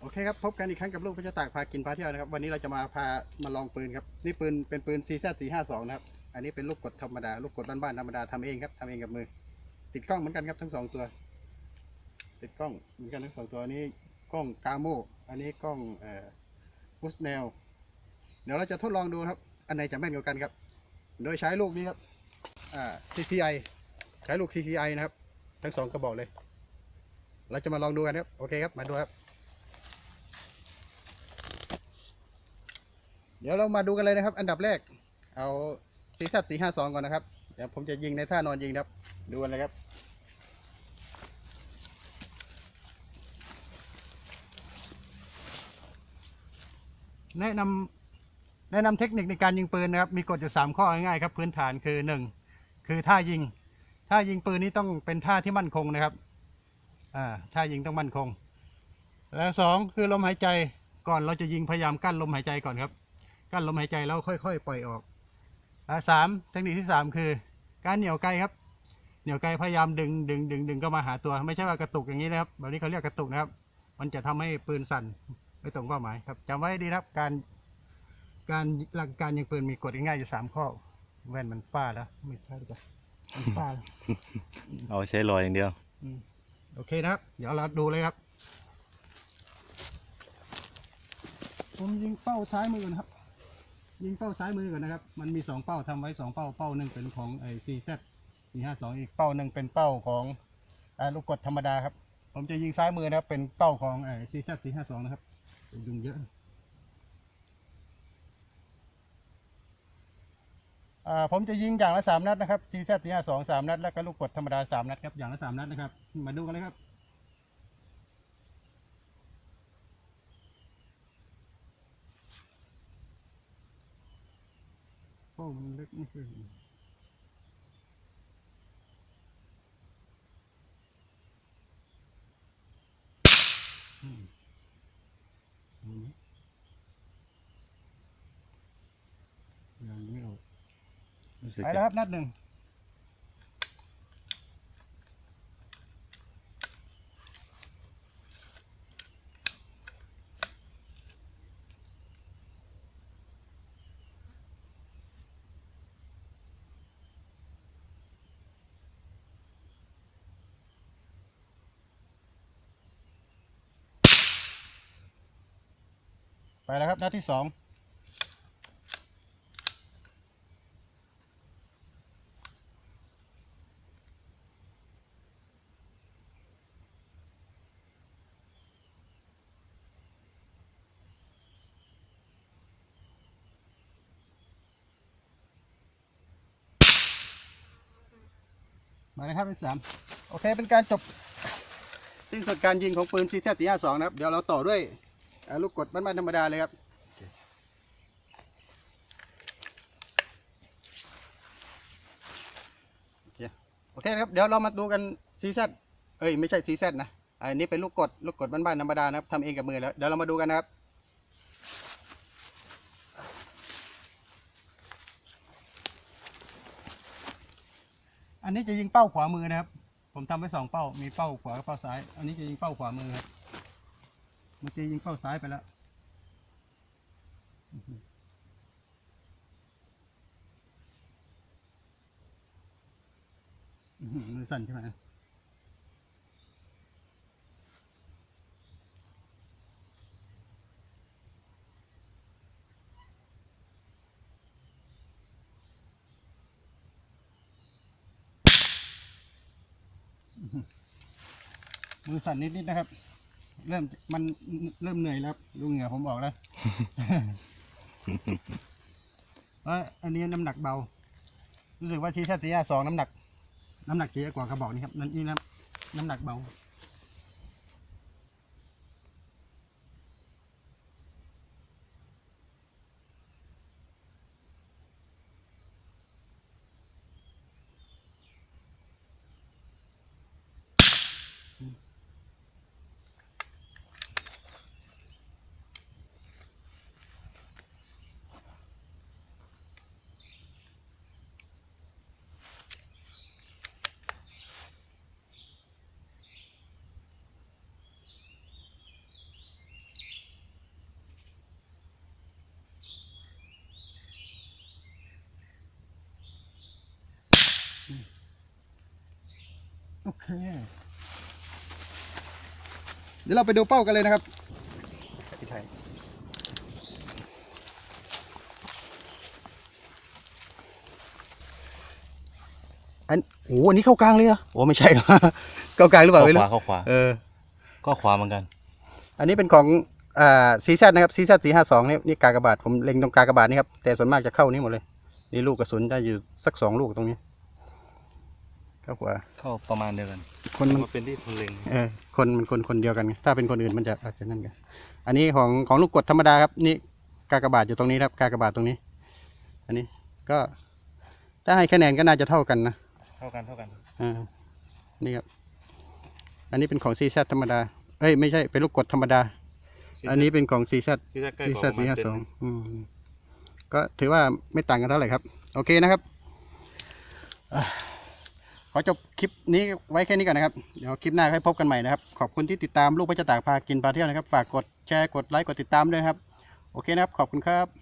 โอเคครับ พบกันอีกครั้งกับลูกพระเจ้าตากพากินพาเที่ยวนะครับ วันนี้เราจะมาพามาลองปืนครับ นี่ปืนเป็นปืน CZ 452นะครับ อันนี้เป็นลูกกดธรรมดา ลูกกดบ้านๆธรรมดาทำเองครับทำเองกับมือ ติดกล้องเหมือนกันครับทั้งสองตัว ติดกล้องเหมือนกันทั้งสองตัวนี้กล้องกาโมอันนี้กล้องเอ่อมุสแนลเดี๋ยวเราจะทดลองดูครับ อันไหนจะแม่นกว่ากันครับ โดยใช้ลูกนี้ครับอ่า CCI ใช้ลูก CCI นะครับ ทั้งสองกระบอกเลย เราจะมาลองดูกันครับ โอเคครับ มาดูครับ เดี๋ยวเรามาดูกันเลยนะครับ อันดับแรก เอาซีซัดสีห้าสองก่อนนะครับ เดี๋ยวผมจะยิงในท่านอนยิงครับ ดูกันเลยครับ แนะนำแนะนำเทคนิคในการยิงปืนนะครับ มีกฎอยู่สามข้อง่ายๆครับ พื้นฐานคือหนึ่งคือท่ายิง ท่ายิงปืนนี้ต้องเป็นท่าที่มั่นคงนะครับ อ่า ท่ายิงต้องมั่นคง แล้วสองคือลมหายใจก่อนเราจะยิงพยายามกั้นลมหายใจก่อนครับ กั้นลมหายใจแล้วค่อยๆ ปล่อยออกอ่าสามเทคนิคที่สามคือ การเหนี่ยวไกครับ เหนี่ยวไกพยายามดึงดึงดึงดึงก็มาหาตัว ไม่ใช่ว่ากระตุกอย่างนี้นะครับแบบนี้เขาเรียกกระตุกนะครับ มันจะทำให้ปืนสั่นไม่ตรงเป้าหมายครับจำไว้ให้ดีนะครับการการหลักการยิงปืนมีกฎง่ายๆอยู่สามข้อ แว่นมันฟ้าแล้วไม่ฟ้าดีกว่ามันฟ้าแล้วเอาใช้รอยอย่างเดียวอืมโอเคนะครับ เดี๋ยวเราดูเลยครับ ผมยิงเป้าซ้ายมือก่อนครับ ยิงเป้าซ้ายมือก่อนนะครับ มันมีสองเป้าทำไว้สองเป้า เป้าหนึ่งเป็นของไอซีแซสี่ห้าสองอีกเป้าหนึ่งเป็นเป้าของอ่าลูกกดธรรมดาครับ ผมจะยิงซ้ายมือนะครับ เป็นเป้าของไอซีแซสี่ห้าสองนะครับยุงเยอะอ่าผมจะยิงอย่างละสามนัดนะครับซีแซสี่ห้าสองสามนัด แล้วก็ลูกกดธรรมดาสามนัดครับ อย่างละสามนัดนะครับ มาดูกันเลยครับ มันเล็กไม่ขึ้นอืมอืมยังไม่ออกรู้สึกไปแล้วครับนัดหนึ่ง ไปแล้วครับนัดที่สองมาเลยครับที่สามโอเคเป็นการจบ สิ้นสุดการยิงของปืนซีแซสี่ห้าสองนะครับ เดี๋ยวเราต่อด้วย ลูกกดบ้านๆธรรมดาเลยครับโอเคโอเคครับเดี๋ยวเรามาดูกันซีแซเอ้ยไม่ใช่ซีแซนะอันนี้เป็นลูกกดลูกกดบ้านๆธรรมดานะครับทำเองกับมือแล้วเดี๋ยวเรามาดูกันนะครับอันนี้จะยิงเป้าขวามือนะครับ ผมทำไว้สองเป้า มีเป้าขวากับเป้าซ้าย อันนี้จะยิงเป้าขวามือครับ มื่อกี้ยิงเป้าซ้ายไปแล้วมือสั่นใช่ไหมมือสั่นนิดๆนะครับ เริ่มมันเริ่มเหนื่อยแล้วครับดูเหงื่อผมออกแล้ว เพราะอันนี้น้ำหนักเบา รู้สึกว่าชีชาติสีสองน้ำหนัก น้ำหนักเยอะกว่ากระบอกนี้ครับนั่นนี่นะน้ำหนักเบา เดี๋ยวเราไปดูเป้ากันเลยนะครับพี่ไทยอันโอ้อันนี้เข้ากลางเลยเหรอโอ้ไม่ใช่หรอเข้ากลางหรือเปล่าเข้าไม่ขรู้วาเข้าขวาเออก็ขวาเหมือนกัน อันนี้เป็นของอ่าซีซนะครับซีซสี่ห้าสองนี่นี่กากบาทผมเล็งตรงกากบาทนี่ครับแต่ส่วนมากจะเข้านี่หมดเลย นี่ลูกกระสุนได้อยู่สักสองลูกตรงนี้ เข้ากว่าเข้าประมาณเดียวกัน คนมันมาเป็นที่คนเล็งเออคนมันคนคนเดียวกันไงถ้าเป็นคนอื่นมันจะอาจจะนั่นกันอันนี้ของของลูกกดธรรมดาครับ นี่กากบาทอยู่ตรงนี้ครับกากบาทตรงนี้ อันนี้ก็ถ้าให้คะแนนก็น่าจะเท่ากันนะเท่ากันเท่ากันอ่านี่ครับอันนี้เป็นของซีซธรรมดาเอ้ยไม่ใช่เป็นลูกกดธรรมดา อันนี้เป็นของซีซที่ใกล้ซีกว่าซประสี่มาห้าณเซนสองหนึ่งอืมก็ถือว่าไม่ต่างกันเท่าไหร่ครับ โอเคนะครับ อะขอจบคลิปนี้ไว้แค่นี้ก่อนนะครับ เดี๋ยวคลิปหน้าค่อยพบกันใหม่นะครับ ขอบคุณที่ติดตามลูกพระเจ้าตากพากินพาเที่ยวนะครับ ฝากกดแชร์ กดไลค์ กดติดตามด้วยครับ โอเคนะครับ ขอบคุณครับ